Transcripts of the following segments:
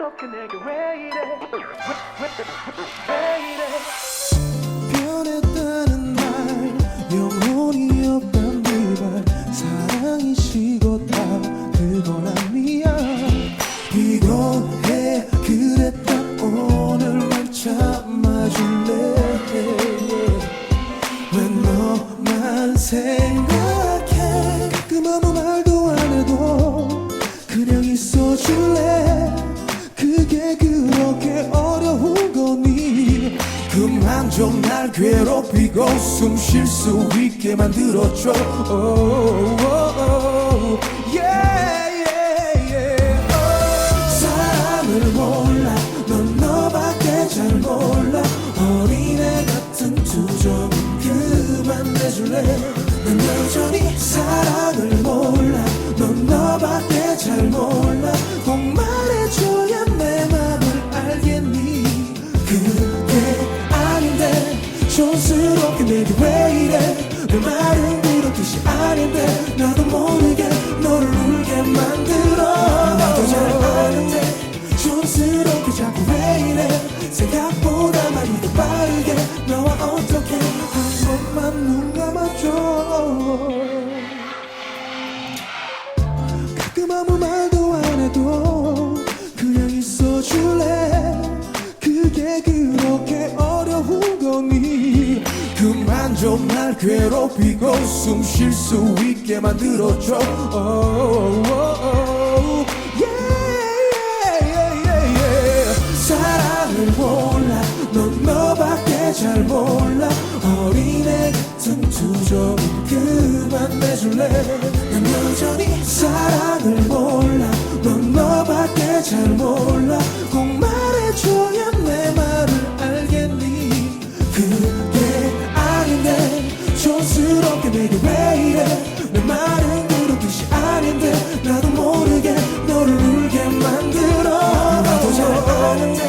촌스럽게 내 날 괴롭히고 숨 쉴 수 있게 만들어줘 oh, oh, oh. Yeah, yeah, yeah. Oh. 사랑을 몰라 넌 너밖에 잘 몰라 어린애 같은 투정 그만 내줄래 난 여전히 사랑을 몰라 넌 너밖에 잘 몰라 촌스럽게 내게 왜 이래? 내 말은 그렇듯이 아닌데 나도 모르게 너를 울게 만들어. 나도 잘 아는데 촌스럽게 자꾸 왜 이래? 생각보다 많이 더 빠르게 너와 어떻게 한 번만 눈 감아줘. 가끔 아무 말 좀날 괴롭히고 숨 쉴 수 있게 만들어줘. Oh, oh, oh. 사랑을 몰라. 넌 너밖에 잘 몰라. 어린애 같은 투정 그만 내줄래. 난 여전히 사랑을 몰라. 넌 너밖에 잘 몰라 촌스럽게 내게 왜 이래? 내 말은 그렇듯이 아닌데 나도 모르게 너를 울게 만들어. 나도 잘 아는데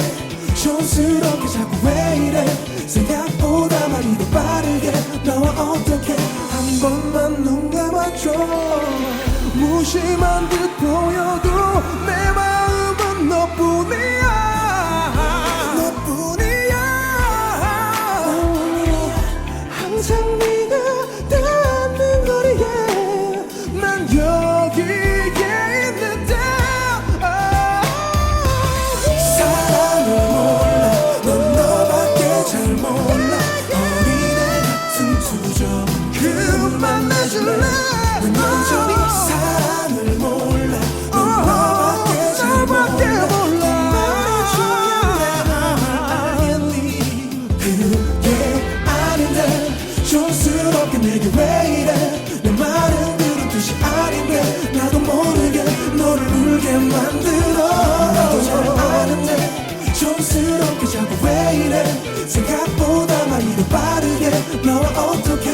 촌스럽게 자꾸 왜 이래? 생각보다 많이 더 빠르게 너와 어떻게? 한 번만 눈 감아줘. 무심한 듯 보여도 내 내게 왜 이래? 내 말은 그런 뜻이 아닌데 나도 모르게 너를 울게 만들어. 나도 잘 아는데 촌스럽게 자꾸 왜 이래? 생각보다 많이도 빠르게. 너와 어떻게